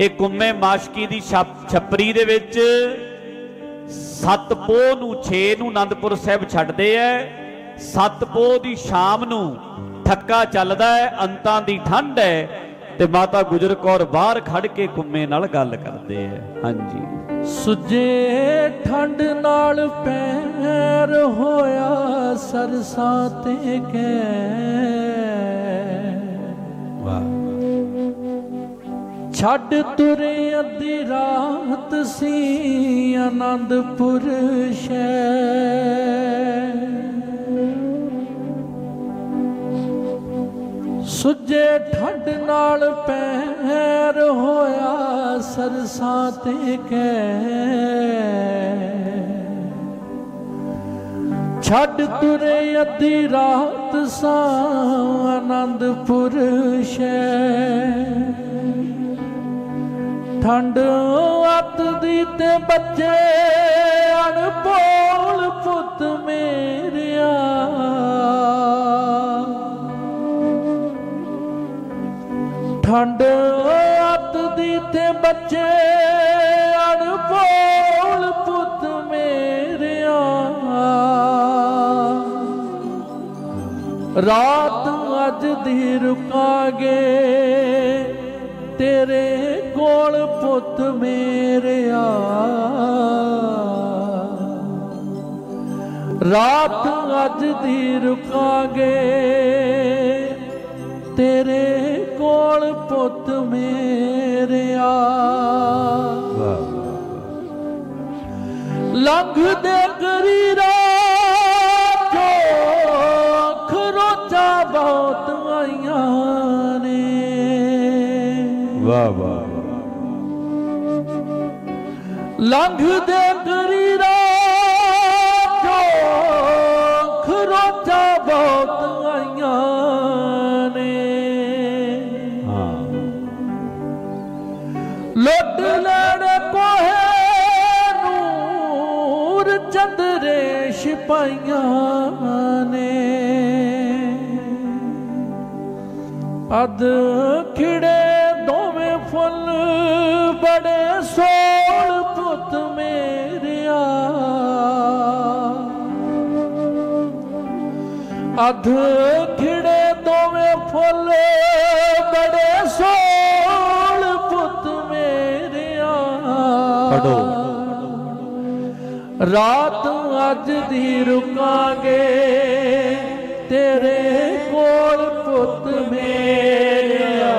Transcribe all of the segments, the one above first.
ਇਹ ਕੁੰਮੇ ਮਾਸ਼ਕੀ ਦੀ ਛਪਰੀ ਦੇ ਵਿੱਚ ਸੱਤ ਪੋਹ ਨੂੰ 6 ਨੂੰ ਆਨੰਦਪੁਰ ਸਾਹਿਬ ਛੱਡਦੇ ਐ। ਸੱਤ ਪੋਹ ਦੀ ਸ਼ਾਮ ਨੂੰ ਠੱਕਾ ਚੱਲਦਾ ਹੈ ਅੰਤਾਂ ਦੀ ਠੰਡ ਹੈ ਤੇ ਮਾਤਾ ਗੁਜਰ ਕੌਰ ਬਾਹਰ ਖੜ ਕੇ ਕੁੰਮੇ ਨਾਲ ਗੱਲ ਕਰਦੇ ਐ। ਹਾਂਜੀ। ਸੁਜੇ ਠੰਡ ਨਾਲ ਪੈਰ ਹੋਇਆ ਸਰਸਾਂ ਤੇ ਕੈ ਛੱਡ ਤੁਰੇ ਅੱਧੀ ਰਾਤ ਸੀ ਆਨੰਦਪੁਰ ਸ਼ਹਿਰ। ਸੁਜੇ ਠੰਡ ਨਾਲ ਪੈਰ ਹੋਇਆ ਸਰਸਾਂ ਤੇ ਕੈ ਛੱਡ ਤੁਰੇ ਅੱਧੀ ਰਾਤ ਸਾਂ ਆਨੰਦਪੁਰ ਸ਼ਹਿਰ। ਠੰਡ ਅੱਤ ਦੀ ਤੇ ਬੱਚੇ ਅਣਪੋਲ ਪੁੱਤ ਮੇਰਿਆ। ਠੰਡ ਅੱਤ ਦੀ ਤੇ ਬੱਚੇ ਅਣਪੋਲ ਪੁੱਤ ਮੇਰਿਆ। ਰਾਤ ਅੱਜ ਦੀ ਰੁਕਾਂਗੇ ਤੇਰੇ ਕੋਲ ਪੁੱਤ ਮੇਰਿਆ ਰਾਤ ਅੱਜ ਦੀ ਰੁਕਾਂਗੇ, ਤੇਰੇ ਕੋਲ ਪੁੱਤ ਮੇਰਿਆ ਲੰਘਦੇ ਗਰੀਰਾ ਜੋ ਖਰੋਚਾ ਬਹੁਤ ਆਈਆਂ ਨੇ। ਵਾਹ ਵਾਹ। ਲੰਘਦੇ ਗਰੀਰਾ ਜੋ ਖਰੋਚਾ ਬਹੁਤ ਆਈਆਂ ਨੇ। ਹਾਂ ਲੁੱਟ ਲੈਣ ਕੋਹੇ ਨੂਰ ਚੰਦਰੇ ਸਿਪਾਈਆਂ ਨੇ। ਅਦ ਖਿੜੇ ਅਧ ਖਿੜੇ ਦੋਵੇਂ ਫੁੱਲ ਬੜੇ ਸੋਲ ਪੁੱਤ ਮੇਰਿਆ। ਪੜੋ ਰਾਤ ਅੱਜ ਦੀ ਰੁਕਾਂਗੇ ਤੇਰੇ ਕੋਲ ਪੁੱਤ ਮੇਰਿਆ।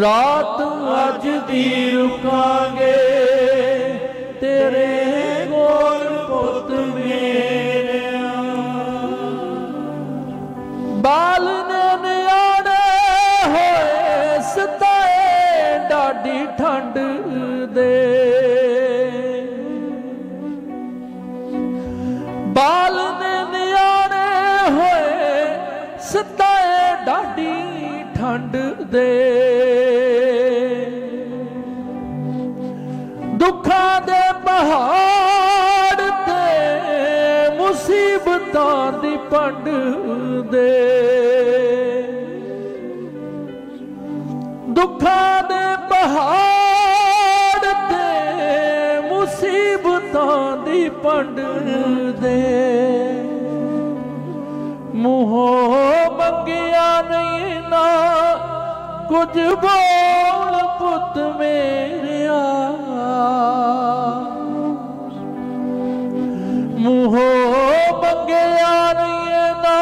ਰਾਤ ਅੱਜ ਦੀ ਰੁਕਾਂਗੇ ਸਤਾਏ ਠੰਡ ਦੇ। ਦੁੱਖਾਂ ਦੇ ਪਹਾੜ ਤੇ ਮੁਸੀਬਤਾਂ ਦੀ ਪੰਡ ਦੇ। ਦੁੱਖਾਂ ਦੇ ਪਹਾੜ ਤੇ ਮੁਸੀਬਤਾਂ ਦੀ ਪੰਡ ਦੇ। ਮੂੰਹੋਂ ਕੁਝ ਬੋਲ ਪੁੱਤ ਮੇਰਿਆ। ਮੂੰਹੋਂ ਮੰਗਿਆ ਨਹੀਂ ਨਾ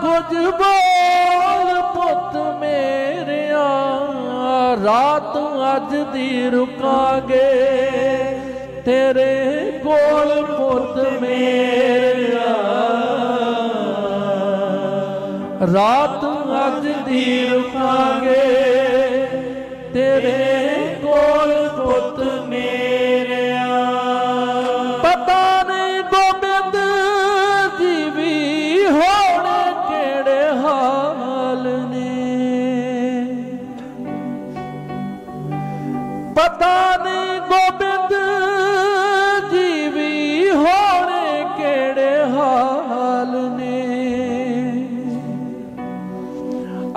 ਕੁਝ ਬੋਲ ਪੁੱਤ ਮੇਰਿਆ। ਰਾਤ ਅੱਜ ਦੀ ਰੁਕਾਂਗੇ ਤੇਰੇ ਕੋਲ ਪੁੱਤ ਮੇਰਿਆ। ਰਾਤ ਅੱਜ ਦੀ ਰੁਕਾਂਗੇ ਤੇਰੇ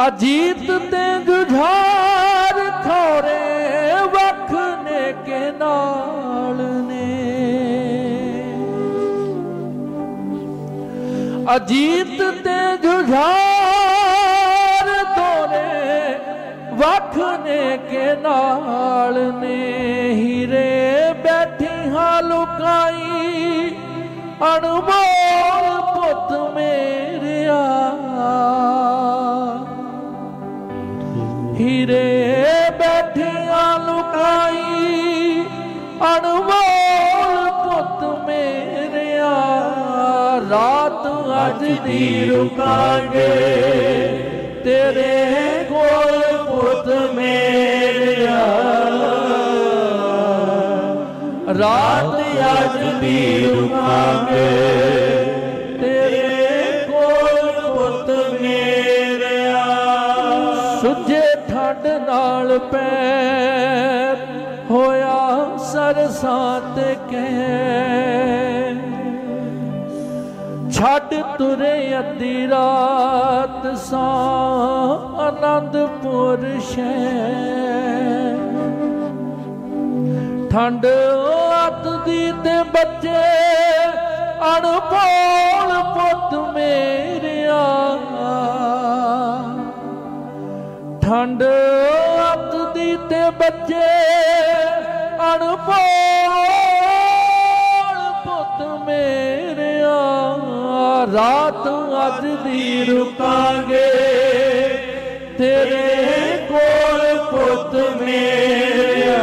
ਅਜੀਤ ਤੇ ਜੁਝਾਰ ਥੋਰੇ ਵਖ ਨੇ ਕੇ ਨਾਲ ਨੇ। ਅਜੀਤ ਤੇ ਜੁਝਾਰ ਥੋਰੇ ਵਖ ਨੇ ਕੇ ਨਾਲ ਨੇ। ਹੀਰੇ ਬੈਠੀ ਹਾਂ ਲੁਕਾਈ, ਅਣਮੋਲ ਪੁੱਤ ਮੇਰਿਆ। ਹੀਰੇ ਬੈਠਿਆ ਲੁਕਾਈ ਅਣਮੋਲ ਪੁੱਤ ਮੇਰਿਆ, ਰਾਤ ਅੱਜ ਦੀ ਰੁਕਾਂਗੇ। ਤੇਰੇ ਕੋਲ ਪੁੱਤ ਮੇਰਿਆ, ਰਾਤ ਅੱਜ ਦੀ ਰੁਕਾਂਗੇ। ਤੇਰੇ ਕੋਲ ਪੁੱਤ ਮੇਰਿਆ। ਸੁਝੇ ਠੰਡ ਨਾਲ ਪੈਰ ਹੋਇਆ ਸਰਸਾਂ ਤੇ ਕਹਿ। ਛੱਡ ਤੁਰੇ ਅੱਧੀ ਰਾਤ ਸਾਂ ਆਨੰਦਪੁਰ ਸ਼ਹਿਰ। ਠੰਡ ਅੱਤ ਦੀ ਤੇ ਬੱਚੇ ਅਣਪੋਲ ਪੁੱਤ ਮੇ ਠੰਡ ਅੱਤ ਦੀ ਤੇ ਬੱਚੇ ਅਣਪੋਲ ਪੁੱਤ ਮੇਰਿਆ। ਰਾਤ ਅੱਜ ਦੀ ਰੁਕਾਂਗੇ, ਤੇਰੇ ਕੋਲ ਪੁੱਤ ਮੇਰਿਆ।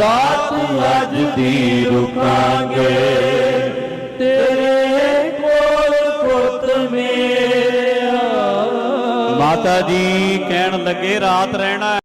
ਰਾਤ ਅੱਜ ਦੀ ਰੁਕਾਂਗੇ। ਮਾਤਾ ਜੀ ਕਹਿਣ ਲੱਗੇ ਰਾਤ ਰਹਿਣਾ